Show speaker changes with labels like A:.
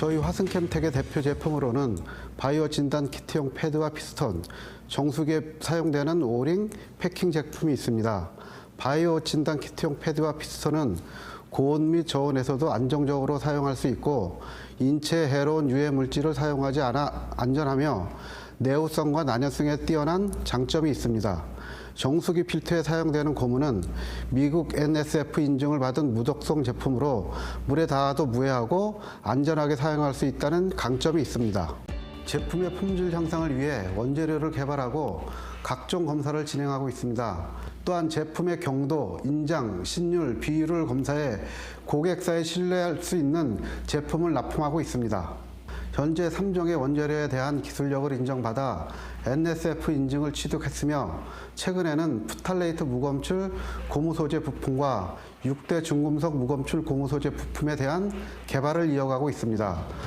A: 저희 화승캠텍의 대표 제품으로는 바이오 진단 키트용 패드와 피스톤, 정수기에 사용되는 오링 패킹 제품이 있습니다. 바이오 진단 키트용 패드와 피스톤은 고온 및 저온에서도 안정적으로 사용할 수 있고 인체에 해로운 유해 물질을 사용하지 않아 안전하며 내구성과 난연성에 뛰어난 장점이 있습니다. 정수기 필터에 사용되는 고무는 미국 NSF 인증을 받은 무독성 제품으로 물에 닿아도 무해하고 안전하게 사용할 수 있다는 강점이 있습니다. 제품의 품질 향상을 위해 원재료를 개발하고 각종 검사를 진행하고 있습니다. 또한 제품의 경도, 인장, 신율, 비율을 검사해 고객사에 신뢰할 수 있는 제품을 납품하고 있습니다. 현재 3종의 원재료에 대한 기술력을 인정받아 NSF 인증을 취득했으며 최근에는 푸탈레이트 무검출 고무 소재 부품과 6대 중금속 무검출 고무 소재 부품에 대한 개발을 이어가고 있습니다.